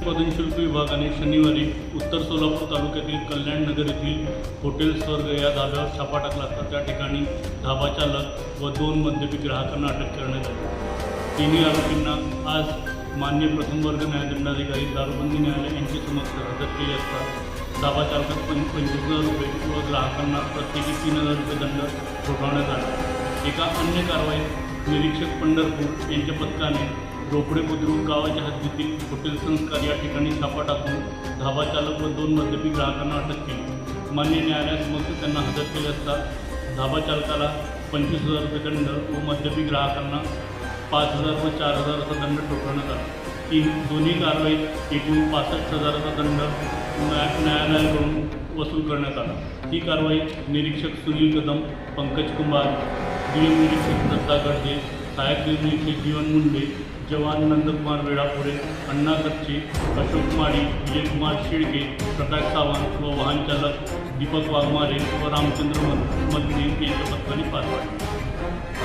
उत्पादन शुल्क विभागाने शनिवारी उत्तर सोलापूर तालुक्यातील कल्याण नगर येथील हॉटेल स्वर्ग या धाब्यावर छापा टाकला असता त्या ठिकाणी धाबा चालक व दोन मद्यपी ग्राहकांना अटक करण्यात आली. तिन्ही आरोपींना आज मान्य प्रथम वर्ग न्यायदंडाधिकारी दारूबंदी न्यायालय यांच्या समक्ष हजर केले असता धाबा चालकात पण पंचवीस हजार रुपये व ग्राहकांना प्रत्येकी तीन हजार रुपये दंड ठोठावण्यात आला. एका अन्य कारवाईत निरीक्षक पंढरपूर यांच्या पथकाने रोपडे बुद्रुक गावाच्या हद्दीतील हॉटेल संस्कार या ठिकाणी छापा टाकून धाबा चालक व दोन मद्यपी ग्राहकांना अटक केली. मान्य न्यायालयासमोर त्यांना हजर केले असता धाबा चालकाला पंचवीस हजार रुपये दंड व मद्यपी ग्राहकांना पाच हजार व चार हजार असा दंड ठोठवण्यात आला. तीन दोन्ही कारवाईत एकूण पासष्ट हजाराचा दंड न्याय न्यायालयाकडून वसूल करण्यात आला. ही कारवाई निरीक्षक सुनील कदम पंकज कुंभार डी निरीक्षक दत्ता गडजे साहेब निरीक्षक जीवन मुंडे जवान नंदकुमार वेळापुरे अण्णा कच्चे अशोक माळी विजयकुमार शेळके प्रकाश सावंत व वाहन चालक दीपक वाघमारे व रामचंद्र मद मदने यांच्या पथकाने पार पाडले.